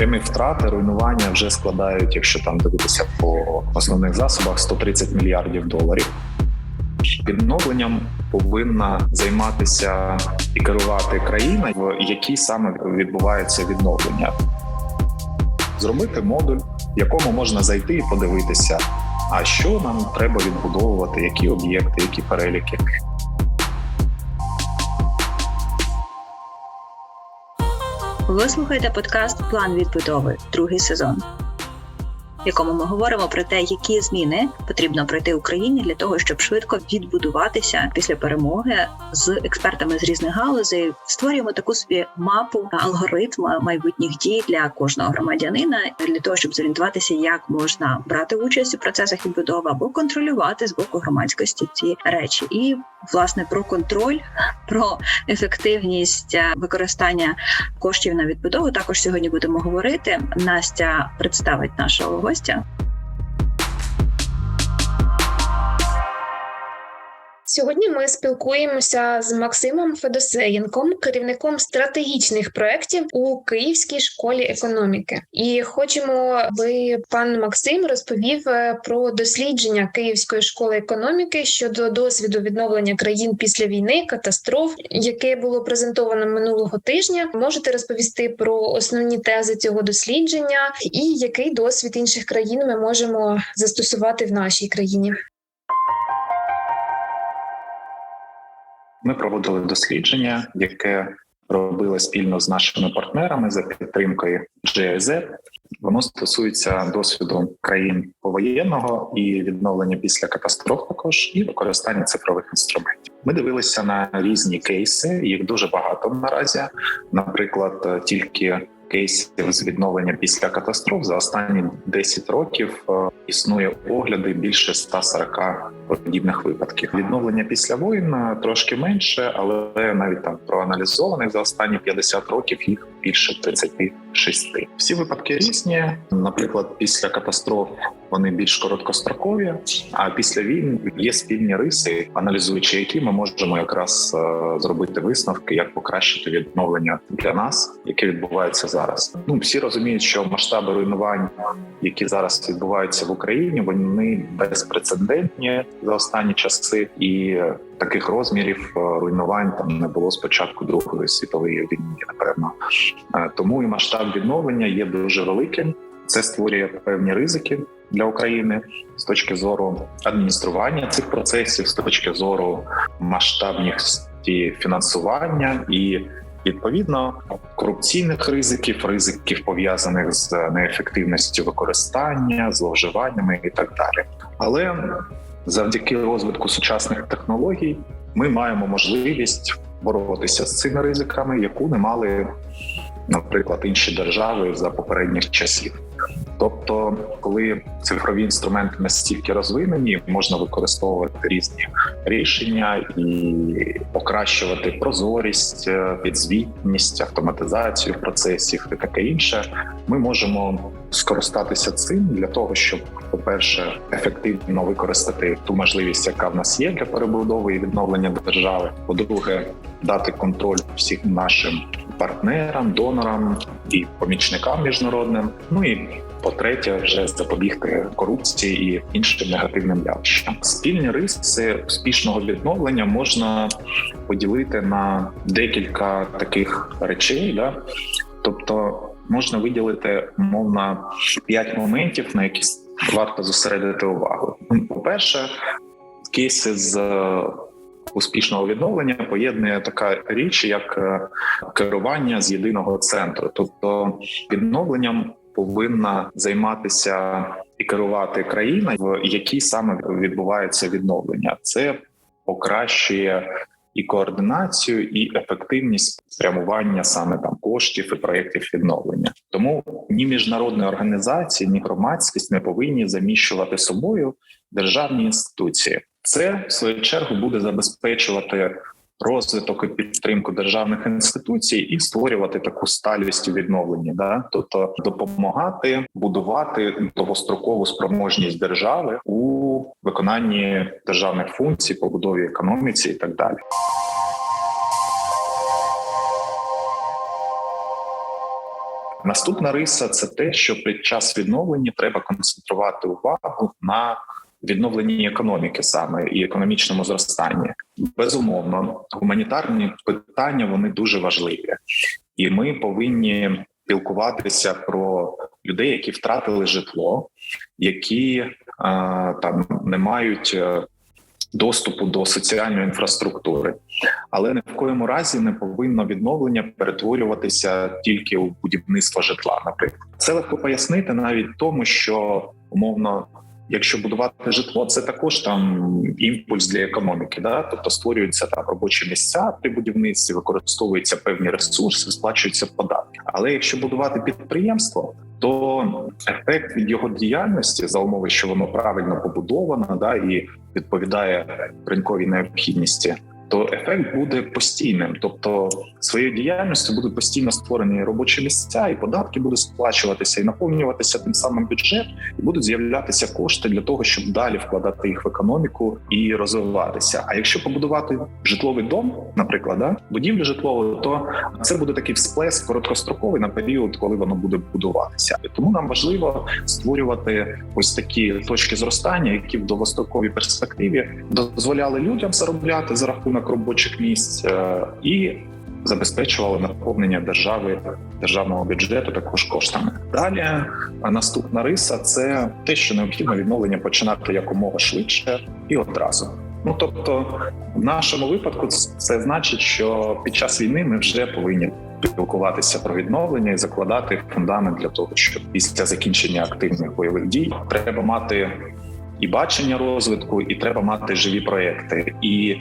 Прямі втрати, руйнування вже складають, якщо там дивитися по основних засобах, 130 мільярдів доларів. Відновленням повинна займатися і керувати країна, в якій саме відбувається відновлення. Зробити модуль, в якому можна зайти і подивитися, а що нам треба відбудовувати, які об'єкти, які переліки. Ви слухаєте подкаст План відбудови, другий сезон, в якому ми говоримо про те, які зміни потрібно пройти Україні для того, щоб швидко відбудуватися після перемоги з експертами з різних галузей. Створюємо таку собі мапу алгоритм майбутніх дій для кожного громадянина для того, щоб зорієнтуватися, як можна брати участь у процесах відбудови або контролювати з боку громадськості ці речі, і власне про контроль, про ефективність е, використання коштів на відбудову. Також сьогодні будемо говорити. Настя представить нашого гостя. Сьогодні ми спілкуємося з Максимом Федосеєнком, керівником стратегічних проєктів у Київській школі економіки. І хочемо, аби пан Максим розповів е, про дослідження Київської школи економіки щодо досвіду відновлення країн після війни, катастроф, яке було презентовано минулого тижня. Можете розповісти про основні тези цього дослідження і який досвід інших країн ми можемо застосувати в нашій країні. Ми проводили дослідження, яке робили спільно з нашими партнерами за підтримкою GIZ. Воно стосується досвіду країн повоєнного і відновлення після катастроф, також і використання цифрових інструментів. Ми дивилися на різні кейси. Їх дуже багато наразі. Наприклад, тільки кейсів з відновлення після катастроф за останні 10 років е, існує огляди більше 140 подібних випадків. Відновлення після воїн е, трошки менше, але навіть там проаналізованих за останні 50 років їх більше 36. Всі випадки різні. Наприклад, після катастроф вони більш короткострокові. А після війн є спільні риси, аналізуючи які ми можемо якраз е, зробити висновки, як покращити відновлення для нас, яке відбувається зараз. Ну всі розуміють, що масштаби руйнувань, які зараз відбуваються в Україні, вони безпрецедентні за останні часи, і таких розмірів е, руйнувань там не було з початку другої світової війни. Напевно, Е, тому і масштаб відновлення є дуже великим. Це створює певні ризики для України з точки зору адміністрування цих процесів, з точки зору масштабності фінансування і відповідно корупційних ризиків, ризиків пов'язаних з неефективністю використання, зловживаннями і так далі. Але завдяки розвитку сучасних технологій ми маємо можливість боротися з цими ризиками, яку не мали, наприклад, інші держави за попередніх часів. Тобто, коли цифрові інструменти настільки розвинені, можна використовувати різні рішення і покращувати прозорість, е, підзвітність, автоматизацію процесів і таке інше. Ми можемо скористатися цим для того, щоб, по-перше, ефективно використати ту можливість, яка в нас є для перебудови і відновлення держави. По-друге, дати контроль всім нашим партнерам, донорам і помічникам міжнародним. Ну і по-третє, вже запобігти корупції і іншим негативним явищам. Спільні риси успішного відновлення можна поділити на декілька таких речей, да тобто можна виділити мовно п'ять моментів, на які варто зосередити увагу. По перше, кейси з успішного відновлення поєднує така річ, як е, керування з єдиного центру, тобто відновленням повинна займатися і керувати країна, в якій саме відбувається відновлення. Це покращує і координацію, і ефективність спрямування саме там коштів і проєктів відновлення. Тому ні міжнародні організації, ні громадськість не повинні заміщувати собою державні інституції. Це в свою чергу буде забезпечувати розвиток і підтримку державних інституцій і створювати таку сталість у відновленні, да тобто допомагати будувати довгострокову спроможність держави у виконанні державних функцій, побудові економіці і так далі. Наступна риса це те, що під час відновлення треба концентрувати увагу на відновленні економіки саме і економічному зростанні. Безумовно, гуманітарні питання вони дуже важливі, і ми повинні спілкуватися про людей, які втратили житло, які там не мають е, доступу до соціальної інфраструктури, але ні в коєму разі не повинно відновлення перетворюватися тільки у будівництво житла. Наприклад, це легко пояснити навіть тому, що умовно. Якщо будувати житло, це також там імпульс для економіки, да тобто створюються там робочі місця при будівництві, використовуються певні ресурси, сплачуються податки. Але якщо будувати підприємство, то ефект від його діяльності за умови, що воно правильно побудовано, да і відповідає ринковій необхідності, то ефект буде постійним, тобто своєю діяльністю будуть постійно створені робочі місця, і податки будуть сплачуватися і наповнюватися тим самим бюджет, і будуть з'являтися кошти для того, щоб далі вкладати їх в економіку і розвиватися. А якщо побудувати житловий дом, наприклад, да, будівлю житлову, то це буде такий всплеск короткостроковий на період, коли воно буде будуватися. Тому нам важливо створювати ось такі точки зростання, які в довгостроковій перспективі дозволяли людям заробляти за рахунок робочих місць е, і забезпечували наповнення держави державного бюджету також коштами. Далі наступна риса це те, що необхідно відновлення починати якомога швидше і одразу. Ну тобто, в нашому випадку це значить, що під час війни ми вже повинні спілкуватися про відновлення і закладати фундамент для того, щоб після закінчення активних бойових дій треба мати і бачення розвитку, і треба мати живі проекти, і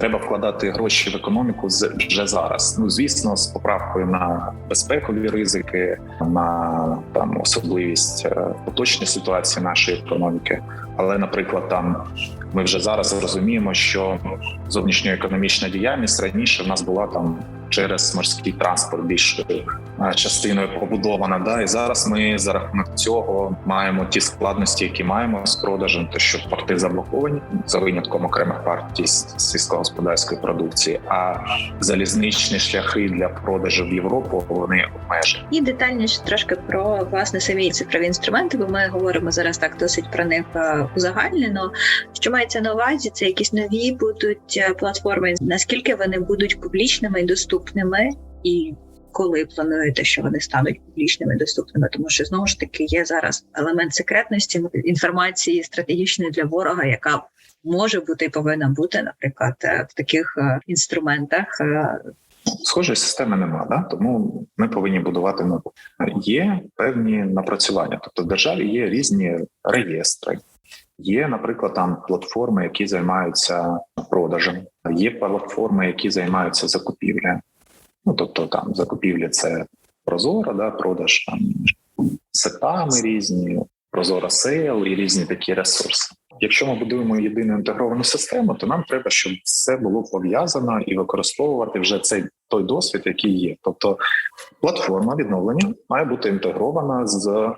треба вкладати гроші в економіку вже зараз. Ну звісно, з поправкою на безпекові ризики, на там особливість е, поточної ситуації нашої економіки. Але, наприклад, там ми вже зараз розуміємо, що зовнішньоекономічна діяльність раніше в нас була там через морський транспорт більшою частиною побудована. Да, і зараз ми за рахунок цього маємо ті складності, які маємо з продажем, то що порти заблоковані за винятком окремих партій сільськогосподарської продукції, а залізничні шляхи для продажу в Європу вони обмежені. І детальніше трошки про власне самі цифрові інструменти, бо ми говоримо зараз так досить про них е, узагальнено. Що мається на увазі? Це якісь нові будуть е, платформи. Наскільки вони будуть публічними і доступними, і коли плануєте, що вони стануть публічними доступними? Тому що знову ж таки є зараз елемент секретності інформації стратегічної для ворога, яка може бути і повинна бути, наприклад, е, в таких е, інструментах. е, Схожої системи нема, да? тому ми повинні будувати нову. Є певні напрацювання, тобто в державі є різні реєстри. Є, наприклад, там платформи, які займаються продажем, є платформи, які займаються закупівлею. Ну тобто, там закупівля це прозора, да, продаж там сетами різні, прозора сейл і різні такі ресурси. Якщо ми будуємо єдину інтегровану систему, то нам треба, щоб все було пов'язано і використовувати вже цей той досвід, який є. Тобто платформа відновлення має бути інтегрована з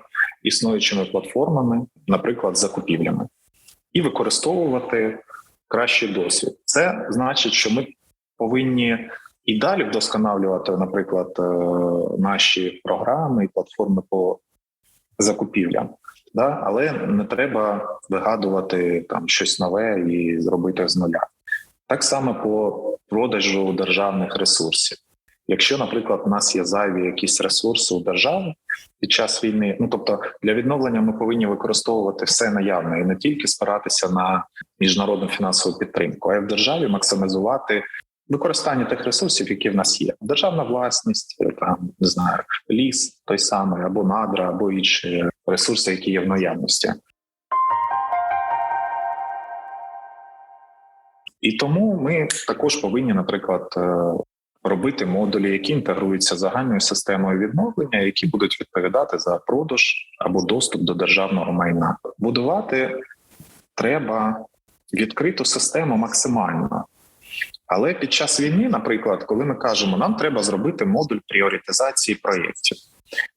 існуючими платформами, наприклад, закупівлями, і використовувати кращий досвід. Це значить, що ми повинні і далі вдосконалювати, наприклад, е, наші програми і платформи по закупівлям. Да? Але не треба вигадувати там щось нове і зробити з нуля. Так само по продажу державних ресурсів. Якщо, наприклад, у нас є зайві якісь ресурси у держави під час війни, ну тобто для відновлення ми повинні використовувати все наявне і не тільки спиратися на міжнародну фінансову підтримку, а й в державі максимізувати використання тих ресурсів, які в нас є. Державна власність, там не знаю, ліс той самий, або надра, або інші ресурси, які є в наявності. І тому ми також повинні, наприклад, е, робити модулі, які інтегруються з загальною системою відновлення, які будуть відповідати за продаж або доступ до державного майна. Будувати треба відкриту систему максимально. Але під час війни, наприклад, коли ми кажемо, нам треба зробити модуль пріоритизації проєктів.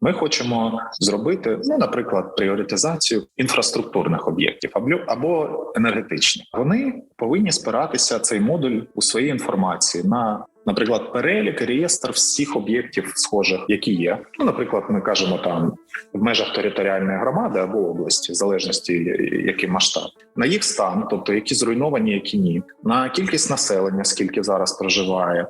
Ми хочемо зробити, ну, наприклад, пріоритизацію інфраструктурних об'єктів або, енергетичних. Вони повинні спиратися цей модуль у своїй інформації на наприклад, перелік реєстр всіх об'єктів схожих, які є. Ну, наприклад, ми кажемо там в межах територіальної громади або області, в залежності який масштаб, на їх стан, тобто які зруйновані, які ні, на кількість населення, скільки зараз проживає,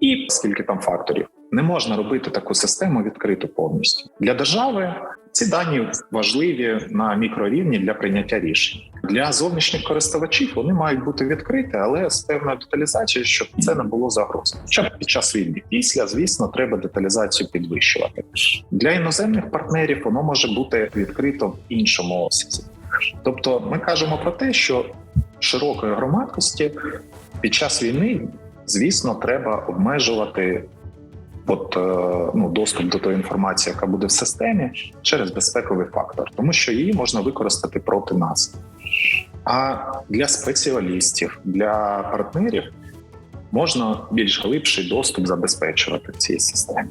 і скільки там факторів. Не можна робити таку систему відкриту повністю для держави. Ці дані важливі на мікрорівні для прийняття рішень для зовнішніх користувачів. Вони мають бути відкриті, але з певною деталізацією, щоб це не було загроз. Хоча під час війни після, звісно, треба деталізацію підвищувати для іноземних партнерів. Воно може бути відкрито в іншому обсязі. Тобто, ми кажемо про те, що широкої громадськості під час війни, звісно, треба обмежувати от, е, ну, доступ до тої інформації, яка буде в системі, через безпековий фактор, тому що її можна використати проти нас. А для спеціалістів, для партнерів можна більш глибший доступ забезпечувати в цій системі.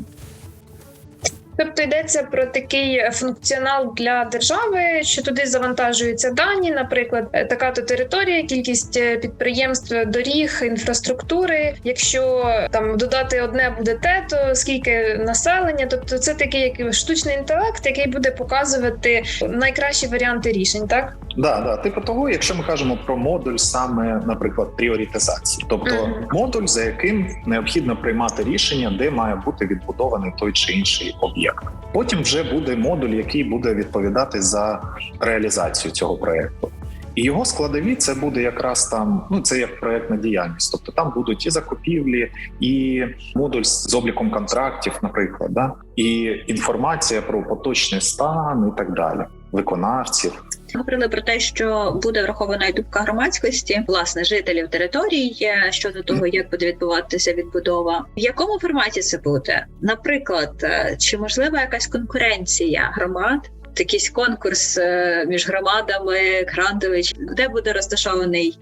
Тобто йдеться про такий функціонал для держави, що туди завантажуються дані, наприклад, така то територія, кількість е, підприємств, доріг, інфраструктури. Якщо там додати одне буде те, то скільки населення, тобто це такий як штучний інтелект, який буде показувати найкращі варіанти рішень, так Да, да, типу того, якщо ми кажемо про модуль, саме, наприклад, пріоритизації, тобто модуль, за яким необхідно приймати рішення, де має бути відбудований той чи інший об'єкт. Потім вже буде модуль, який буде відповідати за реалізацію цього проекту. І його складові це буде якраз там. Ну це як проектна діяльність. Тобто там будуть і закупівлі, і модуль з обліком контрактів, наприклад, да і інформація про поточний стан і так далі, виконавців. Говорили про те, що буде врахована і думка громадськості, власне, жителів територій е, щодо того, як буде відбуватися відбудова. В якому форматі це буде? Наприклад, е, чи можлива якась конкуренція громад? Якийсь конкурс е, між громадами, грантовий, де буде розташований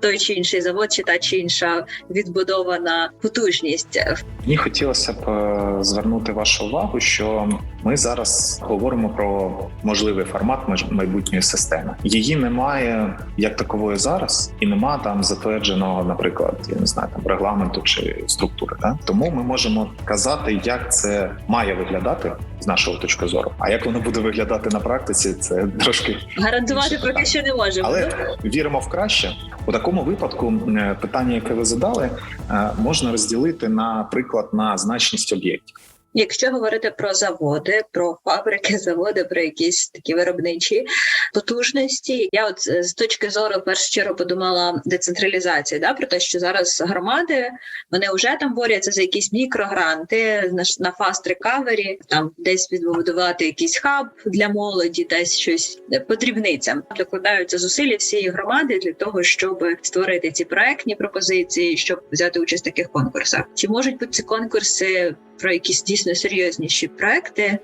той чи інший завод, чи та чи інша відбудована потужність. Мені хотілося б е, звернути вашу увагу, що ми зараз говоримо про можливий формат майбутньої системи. Її немає як такової зараз, і нема там затвердженого, наприклад, я не знаю, там регламенту чи структури. Да? Тому ми можемо казати, як це має виглядати з нашого точки зору. А як воно буде виглядати на практиці, це трошки Гарантувати поки що не можемо. але віримо в краще. У такому випадку е, питання, яке ви задали, е, можна розділити наприклад на значність об'єктів. Якщо говорити про заводи, про фабрики, заводи, про якісь такі виробничі потужності, я от з з точки зору першу чергу подумала децентралізації, да про те, що зараз громади вони вже там борються за якісь мікрогранти на, fast recovery, там десь відбудувати якийсь хаб для молоді, десь щось е, по дрібницям. Докладаються зусилля всієї громади для того, щоб створити ці проектні пропозиції, щоб взяти участь в таких конкурсах. Чи можуть бути ці конкурси про якісь дійсно серйозніші проекти,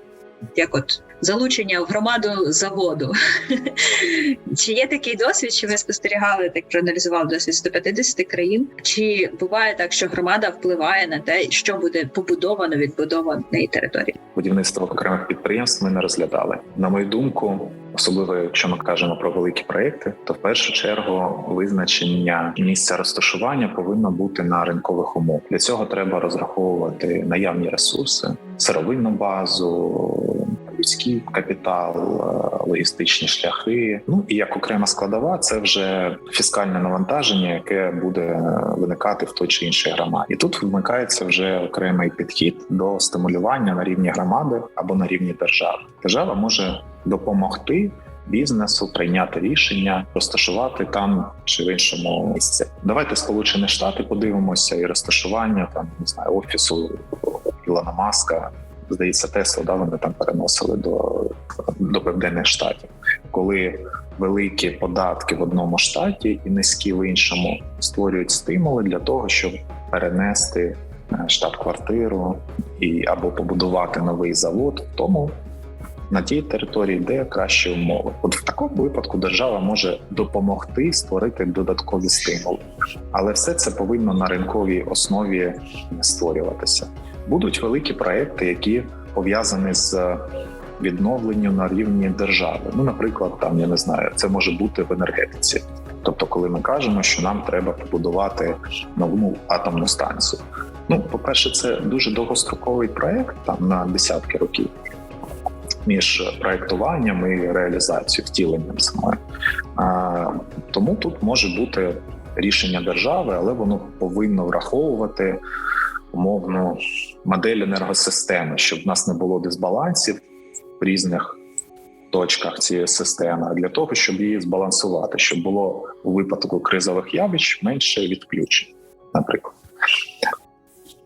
як от залучення в громаду заводу. Чи є такий досвід? Чи ви спостерігали так проаналізували досвід 150 країн? Чи буває так, що громада впливає на те, що буде побудовано відбудовано на території? Будівництво окремих підприємств ми не розглядали. На мою думку, особливо якщо ми кажемо про великі проекти, то в першу чергу визначення місця розташування повинно бути на ринкових умов. Для цього треба розраховувати наявні ресурси, сировинну базу. Людський капітал, е, логістичні шляхи. Ну і як окрема складова, це вже фіскальне навантаження, яке буде виникати в той чи іншій громаді. І тут вмикається вже окремий підхід до стимулювання на рівні громади або на рівні держави. Держава може допомогти. Бізнесу прийняти рішення, розташувати там чи в іншому місці. Давайте Сполучені Штати подивимося і розташування там не знаю офісу Ілона Маска. Здається, Тесла да вони там переносили до, до південних штатів, коли великі податки в одному штаті і низькі в іншому створюють стимули для того, щоб перенести е, штаб-квартиру і або побудувати новий завод в тому на тій території, де кращі умови. От в такому випадку держава може допомогти створити додаткові стимули, але все це повинно на ринковій основі створюватися. Будуть великі проекти, які пов'язані з відновленням на рівні держави. Ну, наприклад, там я не знаю, це може бути в енергетиці. Тобто, коли ми кажемо, що нам треба побудувати нову атомну станцію, Ну, по-перше, це дуже довгостроковий проект там на десятки років між проектуванням і реалізацією, втіленням самої. А, тому тут може бути рішення держави, але воно повинно враховувати умовну модель енергосистеми, щоб в нас не було дисбалансів в різних точках цієї системи, для того, щоб її збалансувати, щоб було у випадку кризових явищ менше відключень, наприклад.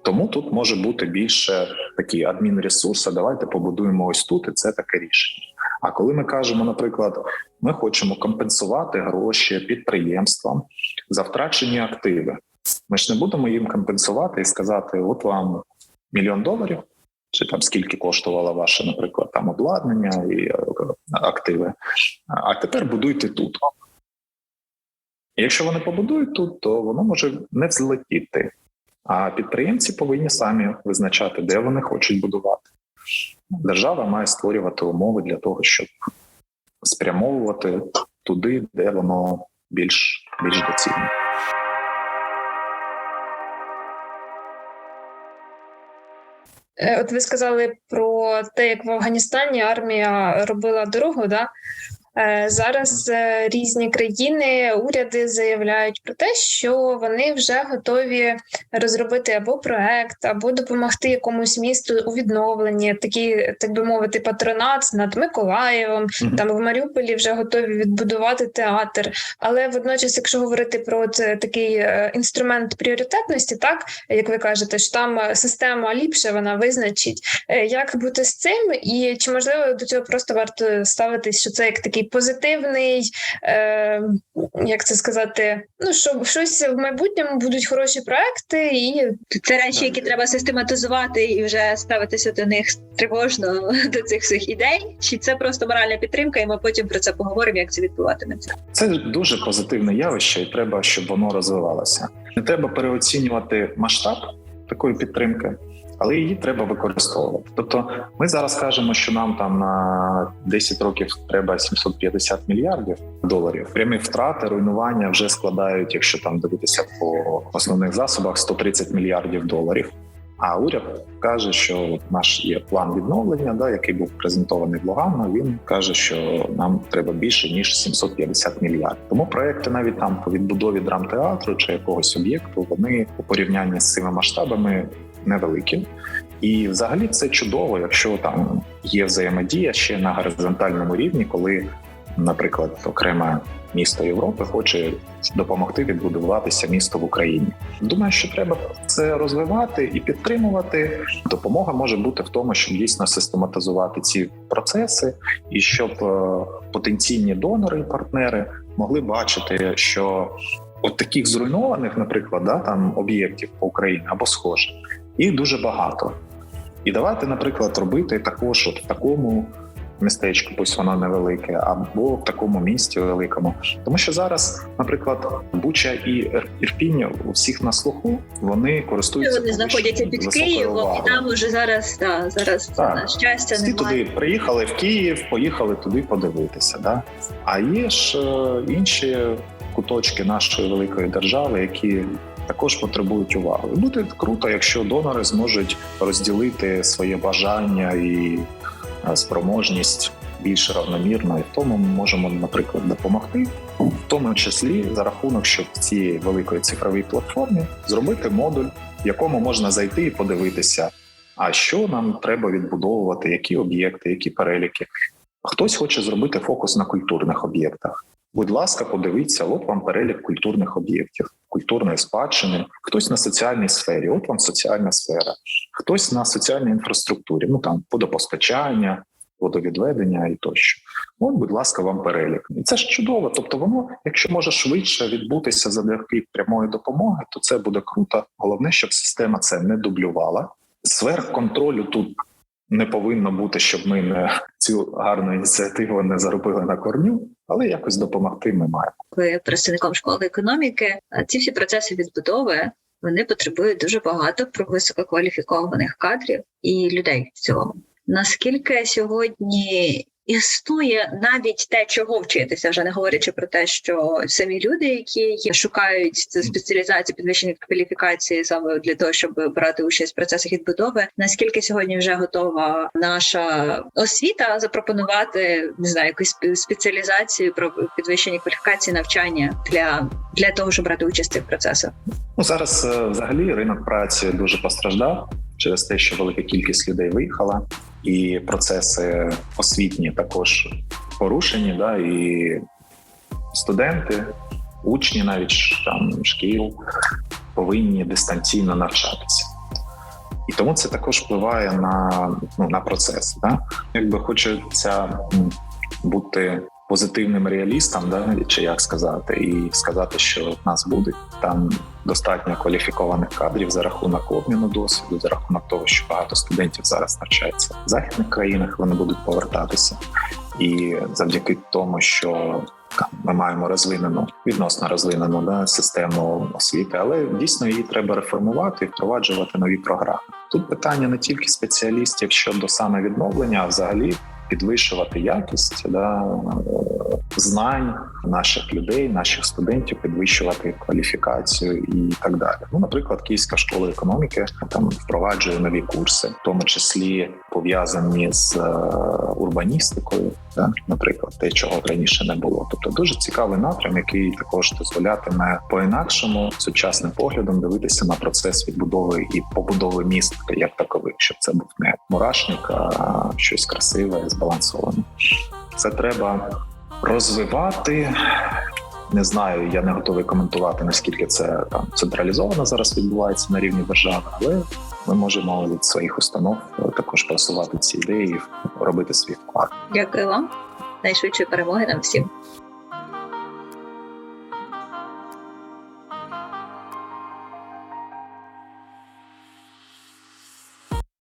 Тому тут може бути більше такі адмінресурси. Давайте побудуємо ось тут, і це таке рішення. А коли ми кажемо, наприклад, ми хочемо компенсувати гроші підприємствам за втрачені активи, ми ж не будемо їм компенсувати і сказати: от вам мільйон доларів, чи там скільки коштувало ваше, наприклад, там обладнання і е, активи. А тепер будуйте тут. Якщо вони побудують тут, то воно може не взлетіти. А підприємці повинні самі визначати, де вони хочуть будувати. Держава має створювати умови для того, щоб спрямовувати туди, де воно більш, більш доцільне. От ви сказали про те, як в Афганістані армія робила дорогу. Да? Е, Зараз е, різні країни, уряди заявляють про те, що вони вже готові розробити або проект, або допомогти якомусь місту у відновленні, такі, так би мовити, патронат над Миколаєвом. Мгм. Там в Маріуполі вже готові відбудувати театр. Але водночас, якщо говорити про такий е, інструмент пріоритетності, так як ви кажете, що там система ліпше вона визначить, як бути з цим, і чи можливо до цього просто варто ставитись, що це як такий позитивний, е, як це сказати, ну що щось в майбутньому будуть хороші проекти, і Це речі, які треба систематизувати і вже ставитися до них тривожно до цих всіх ідей. Чи це просто моральна підтримка, і ми потім про це поговоримо, як це відбуватиметься? Це дуже позитивне явище, і треба, щоб воно розвивалося. Не треба переоцінювати масштаб такої підтримки, але її треба використовувати. Тобто, ми зараз кажемо, що нам там на 10 років треба 750 мільярдів доларів. Прямі втрати, руйнування вже складають, якщо там дивитися по основних засобах, 130 мільярдів доларів. А уряд каже, що наш є план відновлення, да, який був презентований в Лугану. Він каже, що нам треба більше ніж 750 мільярдів. Тому проекти навіть там по відбудові драмтеатру чи якогось об'єкту, вони у порівнянні з цими масштабами невеликі. І взагалі це чудово, якщо там є взаємодія ще на горизонтальному рівні, коли, наприклад, окреме місто Європи хоче допомогти відбудуватися місто в Україні. Думаю, що треба це розвивати і підтримувати. Допомога може бути в тому, щоб дійсно систематизувати ці процеси, і щоб е, потенційні донори і партнери могли бачити, що от таких зруйнованих, наприклад, да, там об'єктів по Україні або схоже, їх дуже багато. І давайте, наприклад, робити також от в такому містечку, пусть воно невелике, або в такому місті великому. Тому що зараз, наприклад, Буча і Ірпінь у всіх на слуху вони користуються Вони знаходяться під Києвом, і там уже зараз да, зараз Так. на щастя Всі немає. туди приїхали в Київ, поїхали туди подивитися. Да? А є ж е, інші куточки нашої великої держави, які також потребують уваги. І Буде круто, якщо донори зможуть розділити своє бажання і е, спроможність більш равномірно, і в тому ми можемо, наприклад, допомогти, в тому числі за рахунок, щоб в цій великої цифровій платформі зробити модуль, в якому можна зайти і подивитися, а що нам треба відбудовувати, які об'єкти, які переліки. Хтось хоче зробити фокус на культурних об'єктах. Будь ласка, подивіться, от вам перелік культурних об'єктів, культурної спадщини, хтось на соціальній сфері, от вам соціальна сфера, хтось на соціальній інфраструктурі, ну там водопостачання, водовідведення і тощо. От, будь ласка, вам перелік. І це ж чудово. Тобто, воно, якщо може швидше відбутися завдяки прямої допомоги, то це буде круто. Головне, щоб система це не дублювала. Сверхконтролю тут не повинно бути, щоб ми не цю гарну ініціативу не заробили на корню, але якось допомогти ми маємо. ви представником школи економіки. Ці всі процеси відбудови вони потребують дуже багато про висококваліфікованих кадрів і людей в цілому. Наскільки сьогодні існує навіть те, чого вчитися, вже не говорячи про те, що самі люди, які шукають спеціалізацію підвищення кваліфікації саме для того, щоб брати участь в процесах відбудови, наскільки сьогодні вже готова наша освіта запропонувати не знаю, якусь спеціалізацію про підвищення кваліфікації навчання для, для того, щоб брати участь в цих процесах. Ну зараз е, взагалі ринок праці дуже постраждав через те, що велика кількість людей виїхала, і процеси освітні також порушені. Да, і студенти, учні, навіть там шкіл повинні дистанційно навчатися. І тому це також впливає на, ну, на процес. Да? Якби хочеться бути позитивним реалістом, да, чи як сказати, і сказати, що в нас буде там достатньо кваліфікованих кадрів за рахунок обміну досвіду, за рахунок того, що багато студентів зараз навчається в західних країнах, вони будуть повертатися, і завдяки тому, що ми маємо розвинену відносно розвинену да, систему освіти, але дійсно її треба реформувати і впроваджувати нові програми. Тут питання не тільки спеціалістів щодо саме відновлення, а взагалі підвищувати якість да, е, знань наших людей, наших студентів, підвищувати кваліфікацію і так далі. Ну, наприклад, Київська школа економіки там впроваджує нові курси, в тому числі пов'язані з е, урбаністикою, да, наприклад, те, чого раніше не було. Тобто дуже цікавий напрям, який також дозволятиме по-інакшому сучасним поглядом дивитися на процес відбудови і побудови міст як такових, щоб це був не мурашник, а щось красиве, збалансоване. Це треба розвивати. Не знаю, я не готовий коментувати наскільки це там централізовано зараз відбувається на рівні держави, але ми можемо від своїх установ також просувати ці ідеї, робити свій вклад. Дякую вам. Найшвидшої перемоги нам всім.